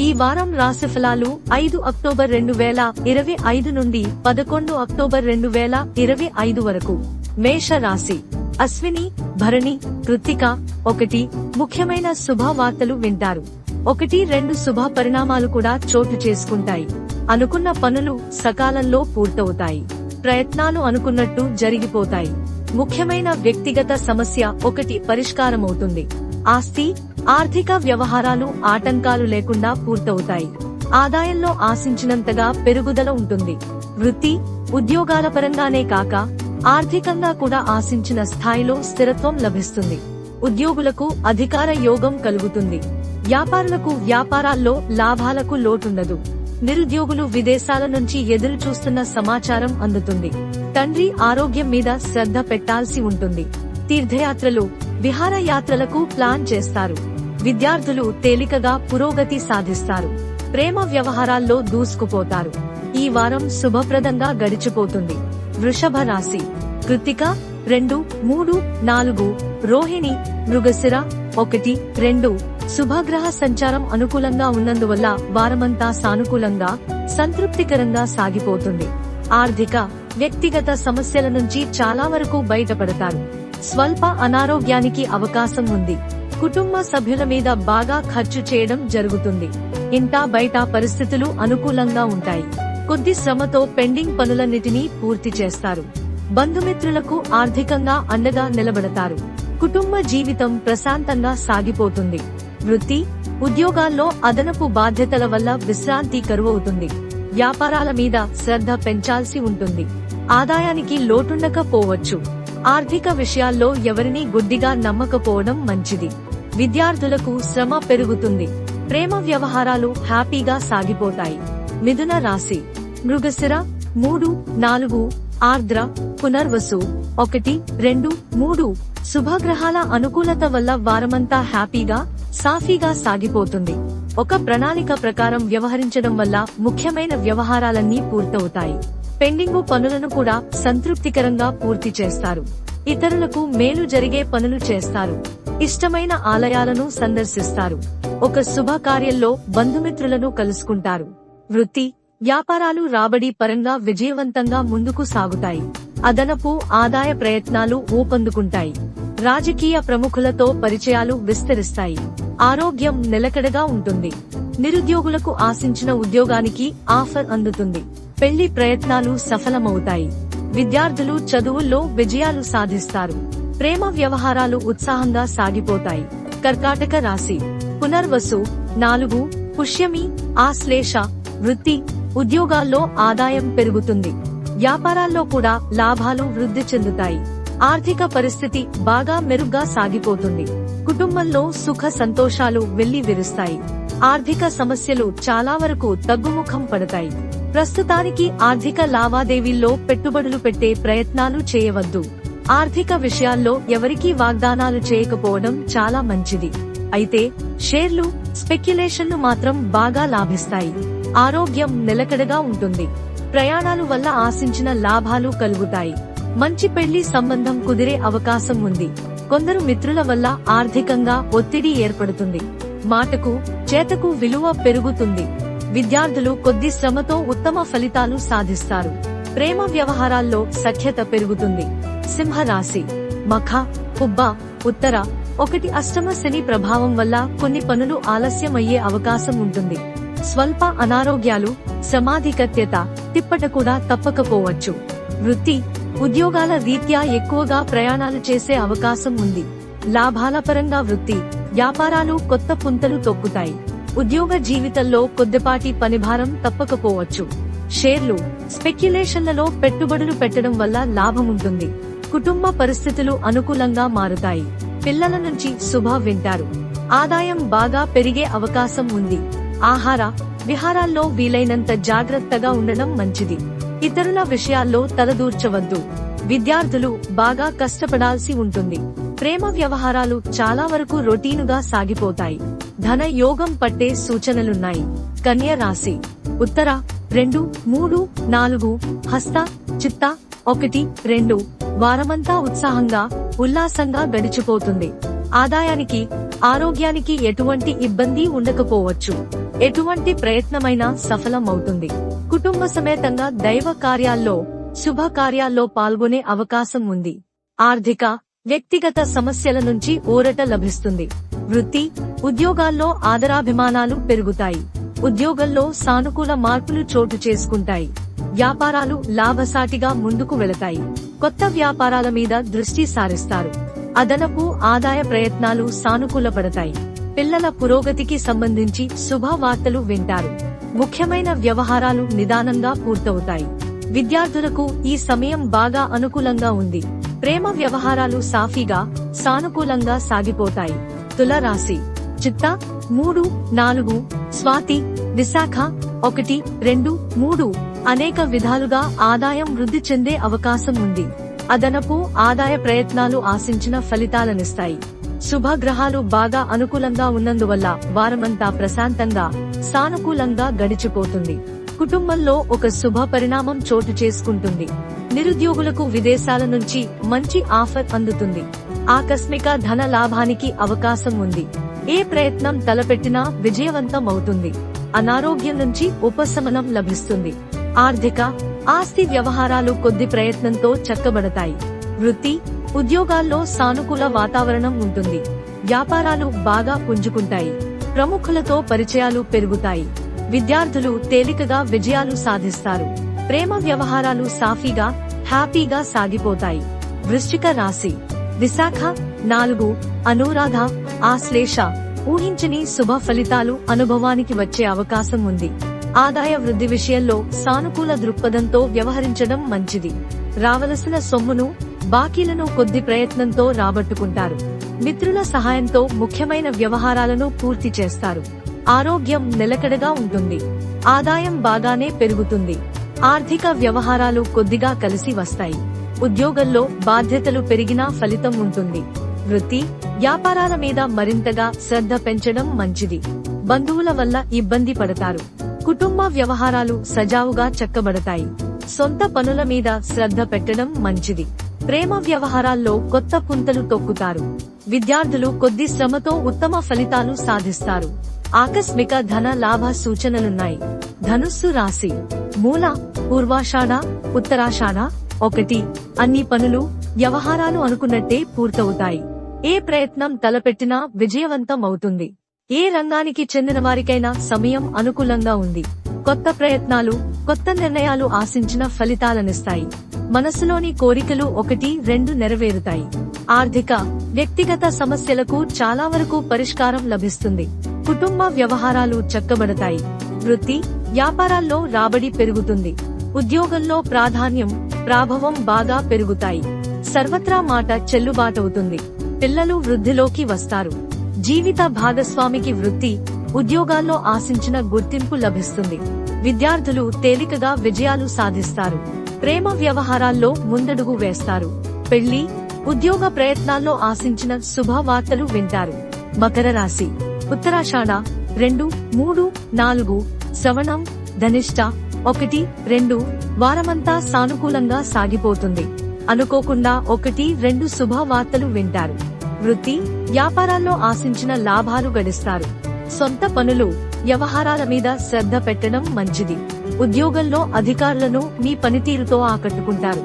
ఈ వారం రాశి ఫలాలు ఐదు అక్టోబర్ రెండు వేల ఇరవై ఐదు నుండి పదకొండు అక్టోబర్ రెండు వేల ఇరవై ఐదు వరకు. మేష రాశి. అశ్విని భరణి కృత్తిక ఒకటి ముఖ్యమైన శుభవార్తలు వింటారు. ఒకటి రెండు శుభ పరిణామాలు కూడా చోటు చేసుకుంటాయి. అనుకున్న పనులు సకాలంలో పూర్తవుతాయి. ప్రయత్నాలు అనుకున్నట్టు జరిగిపోతాయి. ముఖ్యమైన వ్యక్తిగత సమస్య ఒకటి పరిష్కారమవుతుంది. ఆస్తి ఆర్థిక వ్యవహారాలు ఆటంకాలు లేకుండా పూర్తవుతాయి. ఆదాయంలో ఆశించినంతగా పెరుగుదల ఉంటుంది. వృత్తి ఉద్యోగాల పరంగానే కాక ఆర్థికంగా కూడా ఆశించిన స్థాయిలో స్థిరత్వం లభిస్తుంది. ఉద్యోగులకు అధికార యోగం కలుగుతుంది. వ్యాపారులకు వ్యాపారాల్లో లాభాలకు లోటుండదు. నిరుద్యోగులు విదేశాల నుంచి ఎదురు చూస్తున్న సమాచారం అందుతుంది. తండ్రి ఆరోగ్యం మీద శ్రద్ధ పెట్టాల్సి ఉంటుంది. తీర్థయాత్రలు విహారయాత్రలకు ప్లాన్ చేస్తారు. విద్యార్థులు తేలికగా పురోగతి సాధిస్తారు. ప్రేమ వ్యవహారాల్లో దూసుకుపోతారు. ఈ వారం శుభప్రదంగా గడిచిపోతుంది. వృషభ రాశి. కృత్తిక రెండు మూడు నాలుగు రోహిణి మృగశిర ఒకటి రెండు శుభగ్రహ సంచారం అనుకూలంగా ఉన్నందువల్ల వారమంతా సానుకూలంగా సంతృప్తికరంగా సాగిపోతుంది. ఆర్థిక వ్యక్తిగత సమస్యల నుంచి చాలా వరకు బయటపడతారు. స్వల్ప అనారోగ్యానికి అవకాశం ఉంది. కుటుంబ సభ్యుల మీద బాగా ఖర్చు చేయడం జరుగుతుంది. ఇంటా బయట పరిస్థితులు అనుకూలంగా ఉంటాయి. కొద్ది శ్రమతో పెండింగ్ పనులన్నిటినీ పూర్తి చేస్తారు. బంధుమిత్రులకు ఆర్థికంగా అండగా నిలబడతారు. కుటుంబ జీవితం ప్రశాంతంగా సాగిపోతుంది. వృత్తి ఉద్యోగాల్లో అదనపు బాధ్యతల వల్ల విశ్రాంతి కరువవుతుంది. వ్యాపారాల మీద శ్రద్ధ పెంచాల్సి ఉంటుంది. ఆదాయానికి లోటుండకపోవచ్చు. ఆర్థిక విషయాల్లో ఎవరినీ గుడ్డిగా నమ్మకపోవడం మంచిది. విద్యార్థులకు శ్రమ పెరుగుతుంది. ప్రేమ వ్యవహారాలు హ్యాపీగా సాగిపోతాయి. మిథున రాశి. మృగశిర మూడు నాలుగు ఆర్ద్ర పునర్వసు ఒకటి రెండు మూడు శుభగ్రహాల అనుకూలత వల్ల వారమంతా హ్యాపీగా సాఫీగా సాగిపోతుంది. ఒక ప్రణాళిక ప్రకారం వ్యవహరించడం వల్ల ముఖ్యమైన వ్యవహారాలన్నీ పూర్తవుతాయి. పెండింగు పనులను కూడా సంతృప్తికరంగా పూర్తి చేస్తారు. ఇతరులకు మేలు జరిగే పనులు చేస్తారు. ఇష్టమైన ఆలయాలను సందర్శిస్తారు. ఒక శుభకార్యంలో బంధుమిత్రులను కలుసుకుంటారు. వృత్తి వ్యాపారాలు రాబడి పరంగా విజయవంతంగా ముందుకు సాగుతాయి. అదనపు ఆదాయ ప్రయత్నాలు ఊపందుకుంటాయి. రాజకీయ ప్రముఖులతో పరిచయాలు విస్తరిస్తాయి. ఆరోగ్యం నిలకడగా ఉంటుంది. నిరుద్యోగులకు ఆశించిన ఉద్యోగానికి ఆఫర్ అందుతుంది. పెళ్ళి ప్రయత్నాలు సఫలమవుతాయి. విద్యార్థులు చదువుల్లో విజయాలు సాధిస్తారు. ప్రేమ వ్యవహారాలు ఉత్సాహంగా సాగిపోతాయి. కర్కాటక రాశి. పునర్వసు. నాలుగు. పుష్యమి. ఆశ్లేష. వృత్తి. ఉద్యోగాల్లో ఆదాయం పెరుగుతుంది. వ్యాపారాల్లో కూడా లాభాలు వృద్ధి చెందుతాయి. ఆర్థిక పరిస్థితి బాగా మెరుగ్గా సాగిపోతుంది. కుటుంబంలో సుఖ సంతోషాలు వెళ్ళి విరుస్తాయి. ఆర్థిక సమస్యలు చాలా వరకు తగ్గుముఖం పడతాయి. ప్రస్తుతానికి ఆర్థిక లావాదేవీల్లో పెట్టుబడులు పెట్టే ప్రయత్నాలు చేయవద్దు. ఆర్థిక విషయాల్లో ఎవరికీ వాగ్దానాలు చేయకపోవడం చాలా మంచిది. అయితే షేర్లు స్పెక్యులేషన్లు మాత్రం బాగా లాభిస్తాయి. ఆరోగ్యం నిలకడగా ఉంటుంది. ప్రయాణాలు వల్ల ఆశించిన లాభాలు కలుగుతాయి. మంచి పెళ్ళి సంబంధం కుదిరే అవకాశం ఉంది. కొందరు మిత్రుల వల్ల ఆర్థికంగా ఒత్తిడి ఏర్పడుతుంది. మాటకు చేతకు విలువ పెరుగుతుంది. విద్యార్థులు కొద్ది శ్రమతో ఉత్తమ ఫలితాలు సాధిస్తారు. ప్రేమ వ్యవహారాల్లో సఖ్యత పెరుగుతుంది. సింహరాశి. మఖ కుబ్బ ఉత్తర ఒకటి అష్టమ శని ప్రభావం వల్ల కొన్ని పనులు ఆలస్యమయ్యే అవకాశం ఉంటుంది. స్వల్ప అనారోగ్యాలు సమాధికత్యత తిప్పట కూడా తప్పకపోవచ్చు. వృత్తి ఉద్యోగాల రీత్యా ఎక్కువగా ప్రయాణాలు చేసే అవకాశం ఉంది. లాభాల పరంగా వృత్తి వ్యాపారాలు కొత్త పుంతలు తొక్కుతాయి. ఉద్యోగ జీవితంలో కొద్దిపాటి పనిభారం తప్పకపోవచ్చు. షేర్లు స్పెక్యులేషన్లలో పెట్టుబడులు పెట్టడం వల్ల లాభముంటుంది. కుటుంబ పరిస్థితులు అనుకూలంగా మారుతాయి. పిల్లల నుంచి శుభ వింటారు. ఆదాయం బాగా పెరిగే అవకాశం ఉంది. ఆహార విహారాల్లో వీలైనంత జాగ్రత్తగా ఉండడం మంచిది. ఇతరుల విషయాల్లో తలదూర్చవద్దు. విద్యార్థులు బాగా కష్టపడాల్సి ఉంటుంది. ప్రేమ వ్యవహారాలు చాలా వరకు రొటీనుగా సాగిపోతాయి. ధన యోగం పట్టే సూచనలున్నాయి. కన్య రాశి. ఉత్తర రెండు మూడు నాలుగు హస్త చిత్త ఒకటి రెండు. వారమంతా ఉత్సాహంగా ఉల్లాసంగా గడిచిపోతుంది. ఆదాయానికి ఆరోగ్యానికి ఎటువంటి ఇబ్బంది ఉండకపోవచ్చు. ఎటువంటి ప్రయత్నమైనా సఫలమవుతుంది. కుటుంబ సమేతంగా దైవ కార్యాల్లో శుభ కార్యాల్లో పాల్గొనే అవకాశం ఉంది. ఆర్థిక వ్యక్తిగత సమస్యల నుంచి ఊరట లభిస్తుంది. వృత్తి ఉద్యోగాల్లో ఆదరాభిమానాలు పెరుగుతాయి. ఉద్యోగంలో సానుకూల మార్పులు చోటు చేసుకుంటాయి. వ్యాపారాలు లాభసాటిగా ముందుకు వెళతాయి. కొత్త వ్యాపారాల మీద దృష్టి సారిస్తారు. అదనపు ఆదాయ ప్రయత్నాలు సానుకూలపడతాయి. పిల్లల పురోగతికి సంబంధించి శుభవార్తలు వింటారు. ముఖ్యమైన వ్యవహారాలు నిదానంగా పూర్తవుతాయి. విద్యార్థులకు ఈ సమయం బాగా అనుకూలంగా ఉంది. ప్రేమ వ్యవహారాలు సాఫీగా సానుకూలంగా సాగిపోతాయి. తులరాశి చిత్త మూడు నాలుగు స్వాతి విశాఖ ఒకటి రెండు మూడు అనేక విధాలుగా ఆదాయం వృద్ధి చెందే అవకాశం ఉంది. అదనపు ఆదాయ ప్రయత్నాలు ఆశించిన ఫలితాలనిస్తాయి. శుభగ్రహాలు బాగా అనుకూలంగా ఉన్నందువల్ల వారమంతా ప్రశాంతంగా సానుకూలంగా గడిచిపోతుంది. కుటుంబంలో ఒక శుభ పరిణామం చోటు చేసుకుంటుంది. నిరుద్యోగులకు విదేశాల నుంచి మంచి ఆఫర్ అందుతుంది. ఆకస్మిక ధన లాభానికి అవకాశం ఉంది. ఏ ప్రయత్నం తలపెట్టినా విజయవంతం అవుతుంది అనారోగ్యం నుంచి ఉపశమనం లభిస్తుంది. ఆర్థిక ఆస్తి వ్యవహారాలు కొద్ది ప్రయత్నంతో చక్కబడతాయి. వృత్తి ఉద్యోగాల్లో సానుకూల వాతావరణం ఉంటుంది. వ్యాపారాలు బాగా పుంజుకుంటాయి. ప్రముఖులతో పరిచయాలు పెరుగుతాయి. విద్యార్థులు తేలికగా విజయాలు సాధిస్తారు. ప్రేమ వ్యవహారాలు సాఫీగా హ్యాపీగా సాగిపోతాయి. వృశ్చిక రాశి. విశాఖ నాలుగు అనురాధ ఆశ్లేష ఊహించని శుభ ఫలితాలు అనుభవానికి వచ్చే అవకాశం ఉంది. ఆదాయ వృద్ధి విషయంలో సానుకూల దృక్పథంతో వ్యవహరించడం మంచిది. రావలసిన సొమ్మును బాకీలను కొద్ది ప్రయత్నంతో రాబట్టుకుంటారు. మిత్రుల సహాయంతో ముఖ్యమైన వ్యవహారాలను పూర్తి చేస్తారు. ఆరోగ్యం నిలకడగా ఉంటుంది. ఆదాయం బాగానే పెరుగుతుంది. ఆర్థిక వ్యవహారాలు కొద్దిగా కలిసి వస్తాయి. ఉద్యోగంలో బాధ్యతలు పెరిగినా ఫలితం ఉంటుంది. వృత్తి వ్యాపారాల మీద మరింతగా శ్రద్ధ పెంచడం మంచిది. బంధువుల వల్ల ఇబ్బంది పడతారు. కుటుంబ వ్యవహారాలు సజావుగా చక్కబడతాయి. సొంత పనుల మీద శ్రద్ధ పెట్టడం మంచిది. ప్రేమ వ్యవహారాల్లో కొత్త పుంతలు తొక్కుతారు. విద్యార్థులు కొద్ది శ్రమతో ఉత్తమ ఫలితాలు సాధిస్తారు. ఆకస్మిక ధన లాభ సూచనలున్నాయి. ధనుస్సు రాశి. మూల పూర్వాషాఢ ఉత్తరాషాఢ ఒకటి అన్ని పనులు వ్యవహారాలు అనుకున్నట్టే పూర్తవుతాయి. ఏ ప్రయత్నం తలపెట్టినా విజయవంతం అవుతుంది ఏ రంగానికి చెందిన వారికైనా సమయం అనుకూలంగా ఉంది. కొత్త ప్రయత్నాలు కొత్త నిర్ణయాలు ఆశించిన ఫలితాలనిస్తాయి. మనసులోని కోరికలు ఒకటి రెండు నెరవేరుతాయి. ఆర్థిక వ్యక్తిగత సమస్యలకు చాలా వరకు పరిష్కారం లభిస్తుంది. కుటుంబ వ్యవహారాలు చక్కబడతాయి. వృత్తి వ్యాపారాల్లో రాబడి పెరుగుతుంది. ఉద్యోగంలో ప్రాధాన్యం ప్రాభవం బాగా పెరుగుతాయి. సర్వత్రా మాట చెల్లుబాటవుతుంది. పిల్లలు వృద్ధిలోకి వస్తారు. జీవిత భాగస్వామికి వృత్తి ఉద్యోగాల్లో ఆశించిన గుర్తింపు లభిస్తుంది. విద్యార్థులు తేలికగా విజయాలు సాధిస్తారు. ప్రేమ వ్యవహారాల్లో ముందడుగు వేస్తారు. పెళ్ళి ఉద్యోగ ప్రయత్నాల్లో ఆశించిన శుభవార్తలు వింటారు. మకర రాశి ఉత్తరాషాఢ రెండు మూడు నాలుగు శ్రవణం ధనిష్ట ఒకటి రెండు వారమంతా సానుకూలంగా సాగిపోతుంది. అనుకోకుండా ఒకటి రెండు శుభవార్తలు వింటారు. వృత్తి వ్యాపారాల్లో ఆశించిన లాభాలు గడిస్తారు. సొంత పనులు వ్యవహారాల మీద శ్రద్ధ పెట్టడం మంచిది. ఉద్యోగంలో అధికారులను మీ పనితీరుతో ఆకట్టుకుంటారు.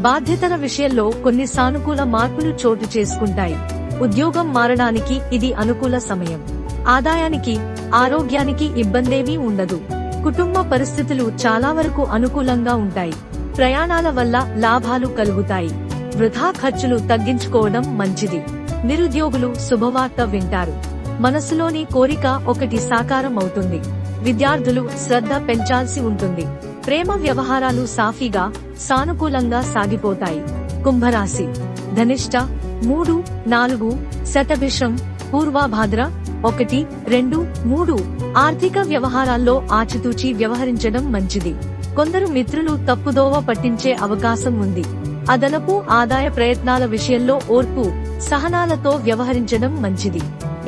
బాధ్యతల విషయంలో కొన్ని సానుకూల మార్పులు చోటు చేసుకుంటాయి. ఉద్యోగం మారడానికి ఇది అనుకూల సమయం. ఆదాయానికి ఆరోగ్యానికి ఇబ్బందేమీ ఉండదు. కుటుంబ పరిస్థితులు చాలా వరకు అనుకూలంగా ఉంటాయి. ప్రయాణాల వల్ల లాభాలు కలుగుతాయి. వృధా ఖర్చులు తగ్గించుకోవడం మంచిది. నిరుద్యోగులు శుభవార్త వింటారు. మనసులోని కోరిక ఒకటి సాకారం అవుతుంది విద్యార్థులు శ్రద్ధ పెంచాల్సి ఉంటుంది. ప్రేమ వ్యవహారాలు సాఫీగా సానుకూలంగా సాగిపోతాయి. కుంభరాశి. ధనిష్ట మూడు నాలుగు శతభిషం పూర్వాభాద్ర ఒకటి రెండు మూడు ఆర్థిక వ్యవహారాల్లో ఆచితూచి వ్యవహరించడం మంచిది. కొందరు మిత్రులు తప్పుదోవ పట్టించే అవకాశం ఉంది. అదనపు ఆదాయ ప్రయత్నాల విషయంలో ఓర్పు సహనాలతో వ్యవహరించడం మంచిది.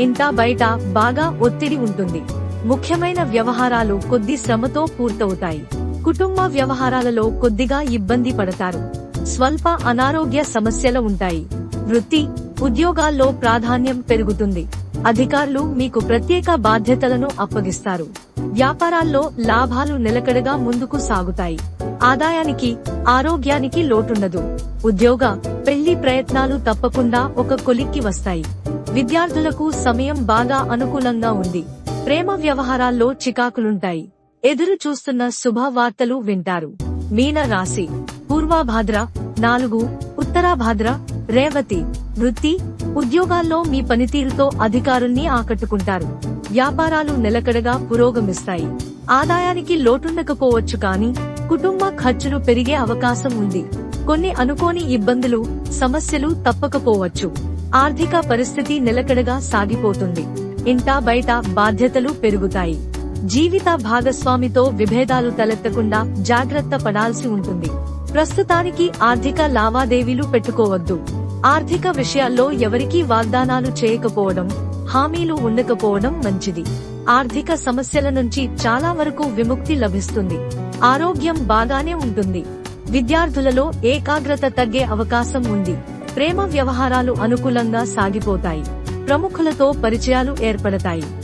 ఇంత బయట బాగా ఒత్తిడి ఉంటుంది. ముఖ్యమైన వ్యవహారాలు కొద్ది శ్రమతో పూర్తవుతాయి. కుటుంబ వ్యవహారాలలో కొద్దిగా ఇబ్బంది పడతారు. స్వల్ప అనారోగ్య సమస్యలు ఉంటాయి. వృత్తి ఉద్యోగాల్లో ప్రాధాన్యం పెరుగుతుంది. అధికారులు మీకు ప్రత్యేక బాధ్యతలను అప్పగిస్తారు. వ్యాపారాల్లో లాభాలు నిలకడగా ముందుకు సాగుతాయి. ఆదాయానికి ఆరోగ్యానికి లోటుండదు. ఉద్యోగ పెళ్ళి ప్రయత్నాలు తప్పకుండా ఒక కొలిక్కి వస్తాయి. విద్యార్థులకు సమయం బాగా అనుకూలంగా ఉంది. ప్రేమ వ్యవహారాల్లో చికాకులుంటాయి. ఎదురు చూస్తున్న శుభవార్తలు వింటారు. మీన రాశి పూర్వాభాద్ర నాలుగు ఉత్తరాభాద్ర రేవతి వృత్తి ఉద్యోగాల్లో మీ పనితీరుతో అధికారుల్ని ఆకట్టుకుంటారు. వ్యాపారాలు నిలకడగా పురోగమిస్తాయి. ఆదాయానికి లోటుండకపోవచ్చు కానీ కుటుంబ ఖర్చులు పెరిగే అవకాశం ఉంది. కొన్ని అనుకోని ఇబ్బందులు సమస్యలు తప్పకపోవచ్చు. ఆర్థిక పరిస్థితి నిలకడగా సాగిపోతుంది. ఇంటా బయట బాధ్యతలు పెరుగుతాయి. జీవిత భాగస్వామితో విభేదాలు తలెత్తకుండా జాగ్రత్త పడాల్సి ఉంటుంది. ప్రస్తుతానికి ఆర్థిక లావాదేవీలు పెట్టుకోవద్దు. ఆర్థిక విషయాల్లో ఎవరికీ వాగ్దానాలు చేయకపోవడం హామీలు ఉండకపోవడం మంచిది. ఆర్థిక సమస్యల నుంచి చాలా వరకు విముక్తి లభిస్తుంది. ఆరోగ్యం బాగానే ఉంటుంది. విద్యార్థులలో ఏకాగ్రత తగ్గే అవకాశం ఉంది. ప్రేమ వ్యవహారాలు అనుకూలంగా సాగిపోతాయి. ప్రముఖులతో పరిచయాలు ఏర్పడతాయి.